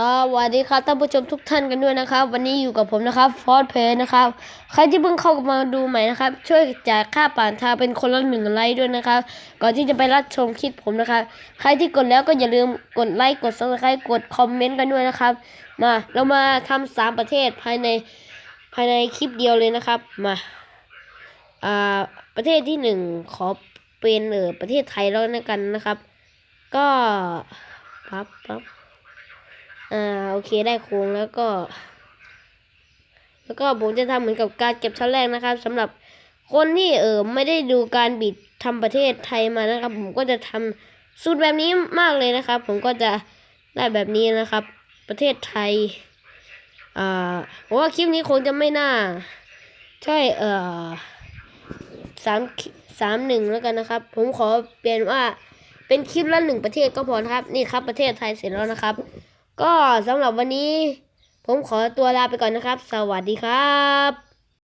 สวัสดีครับท่านผู้ชมทุกท่านกันด้วยนะครับ วันนี้อยู่กับผมนะครับฟอร์ดเพย์นะครับ ใครที่เพิ่งเข้ามาดูใหม่นะครับ ช่วยจ่ายค่าป่านทางเป็นคนละหนึ่งไลค์ด้วยนะครับ ก่อนที่จะไปรับชมคลิปผมนะครับ ใครที่กดแล้วก็อย่าลืมกดไลค์กดซับสไครต์กดคอมเมนต์กันด้วยนะครับ มาเรามาทำสามประเทศภายในภายในคลิปเดียวเลยนะครับมาอ่าประเทศที่หนึ่งขอเป็นเออประเทศไทยแล้วกันนะครับ ก็ปั๊บปั๊บ อ่าโอเคได้โครงแล้วก็ แล้วก็ผมจะทำเหมือนกับการเก็บชั้นแรกนะครับสำหรับคนที่เออไม่ได้ดูการบิดทำประเทศไทยมานะครับ ผมก็จะทำสูตรแบบนี้มากเลยนะครับ ผมก็จะได้แบบนี้นะครับ ประเทศไทยอ่าผมว่าคลิปนี้คงจะไม่น่า ใช่เออสามสามหนึ่งแล้วกันนะครับ ผมขอเปลี่ยนว่าเป็นคลิปละหนึ่งประเทศก็พอนะครับ นี่ครับประเทศไทยเสร็จแล้วนะครับ ก็สำหรับวันนี้ ผมขอตัวลาไปก่อนนะครับ สวัสดีครับ